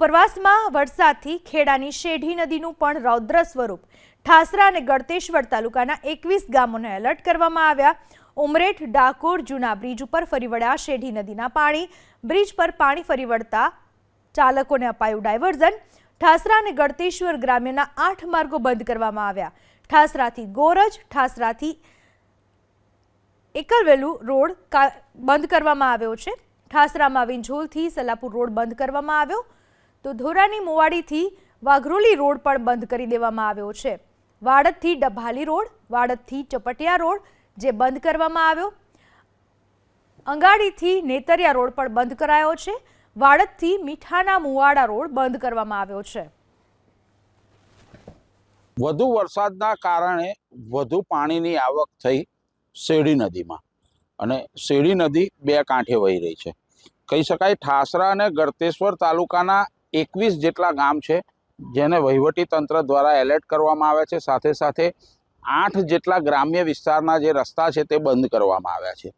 ઉપરવાસમાં વરસાદથી ખેડાની શેઢી નદીનું પણ રૌદ્ર સ્વરૂપ. ઠાસરા અને ગળતેશ્વર તાલુકાના એકવીસ ગામોને એલર્ટ કરવામાં આવ્યા. ઉમરેઠ, ડાકોર, જૂના બ્રિજ ઉપર ફરી વળ્યા શેઢી નદીના પાણી. બ્રિજ પર પાણી ફરી વળતા ચાલકોને અપાયું ડાયવર્ઝન. ઠાસરા અને ગળતેશ્વર ગ્રામ્યના આઠ માર્ગો બંધ કરવામાં આવ્યા. ઠાસરાથી ગોરજ, ઠાસરાથી એકલવેલુ રોડ બંધ કરવામાં આવ્યો છે. ઠાસરામાં વિંઝોલથી સલાપુર રોડ બંધ કરવામાં આવ્યો. તો ધોરાની મોવાડીથી વાઘરોલી રોડ પણ બંધ કરી દેવામાં આવ્યો છે. વાડદથી ડભાલી રોડ, વાડદથી ચપટિયા રોડ જે બંધ કરવામાં આવ્યો. અંગાડીથી નેતરિયા રોડ પણ બંધ કરાયો છે. વાડદથી મીઠાના મુવાડા રોડ બંધ કરવામાં આવ્યો છે. વધુ વરસાદના કારણે વધુ પાણીની આવક થઈ શેરડી નદીમાં અને શેરડી નદી બે કાંઠે વહી રહી છે. કહી શકાય ઠાસરા અને ગળતેશ્વર તાલુકાના એકવીસ જેટલા ગામ છે, જેને વહીવટી તંત્ર દ્વારા એલર્ટ કરવામાં આવ્યા છે. સાથે સાથે આઠ જેટલા ગ્રામ્ય વિસ્તારના જે રસ્તા છે, તે બંધ કરવામાં આવ્યા છે.